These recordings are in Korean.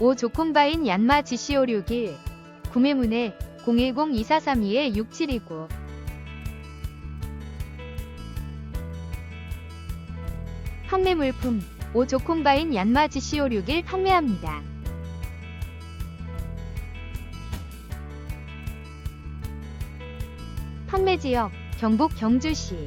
오 조콤바인 얀마 GC561 구매문의 010-2432-6729 판매 물품 오 조콤바인 얀마 GC561 판매합니다. 판매 지역 경북 경주시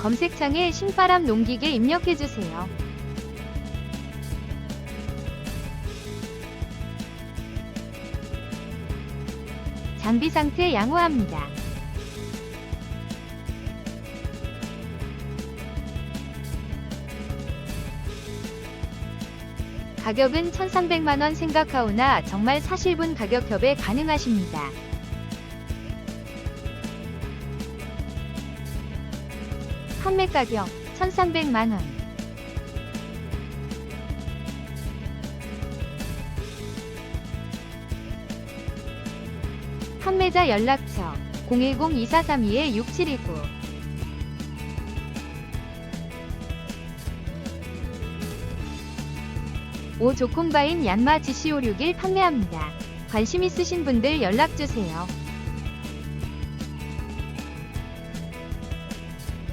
검색창에 신바람 농기계 입력해주세요. 장비 상태 양호합니다. 가격은 1300만원 생각하오나 정말 사실분 가격 협의 가능하십니다. 판매 가격 1300만 원 판매자 연락처 010-2432-6729오 조콤바인 얀마 GC561 판매합니다. 관심 있으신 분들 연락주세요.